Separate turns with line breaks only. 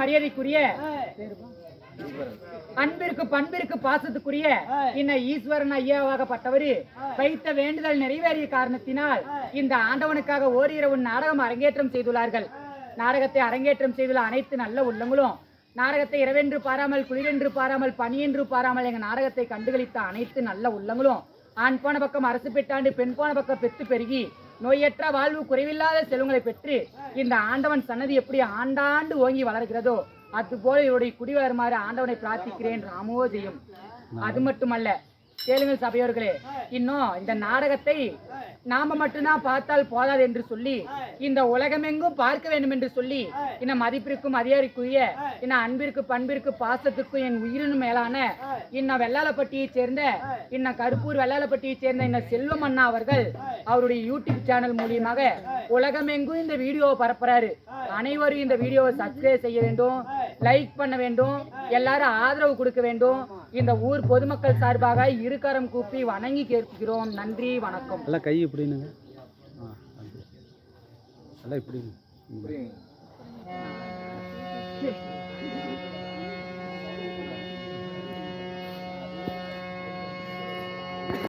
மரியாதைக்குரிய அன்பிற்கு பண்பிற்கு பாசத்துக்குரிய இந்த ஈஸ்வரன் ஐயாவாகப்பட்டவரு. வைத்த வேண்டுதல் நிறைவேறிய காரணத்தினால் இந்த ஆண்டவனுக்காக ஓரிரவு நாடகம் அரங்கேற்றம் செய்துள்ளார்கள். நாடகத்தை அரங்கேற்றம் செய்துள்ள அனைத்து நல்ல உள்ளங்களும் நாடகத்தை இரவென்று பாராமல் குளிரென்று பாராமல் பனியென்று பாராமல் எங்க நாடகத்தை கண்டுகளித்த அனைத்து நல்ல உள்ளங்களும் ஆண் போன பக்கம் அரசு பெற்றாண்டு பெண் போன பக்கம் பெற்று பெருகி நோயற்ற வாழ்வு குறைவில்லாத செல்வங்களை பெற்று இந்த ஆண்டவன் சன்னதி எப்படி ஆண்டாண்டு ஓங்கி வளர்கிறதோ அதுபோல இவருடைய குடி வளருமாறு ஆண்டவனை பிரார்த்திக்கிறேன் ராமோ ஜெயம். அது மட்டுமல்ல கேளுங்கள் சபையோர்களே இன்னும் இந்த நாடகத்தை நாம மட்டும்தான் பார்த்தால் போதாது என்று சொல்லி இந்த உலகமெங்கும் பார்க்க வேண்டும் என்று சொல்லி இந்த மதிப்பிற்கும் அதிகாரிக்குரிய இந்த அன்பிற்கு பண்பிற்கு பாசத்துக்கும் என் உயிரினும் மேலான இன்ன வெள்ளாளப்பட்டியைச் சேர்ந்த இன்ன கருப்பூர் வெள்ளாளப்பட்டியைச் சேர்ந்த இந்த செல்வம் அண்ணா அவர்கள் அவருடைய யூடியூப் சேனல் மூலியமாக உலகமெங்கும் இந்த வீடியோவை பரப்புறாரு. அனைவரும் இந்த வீடியோவை சப்ஸ்கிரைப் செய்ய வேண்டும் லைக் பண்ண வேண்டும் எல்லாரும் ஆதரவு கொடுக்க வேண்டும். இந்த ஊர் பொதுமக்கள் சார்பாக இருகரம் கூப்பி வணங்கி கேட்கிறோம். நன்றி வணக்கம்.
எல்லாம் கை அது. எல்லாம் இப்படிங்க.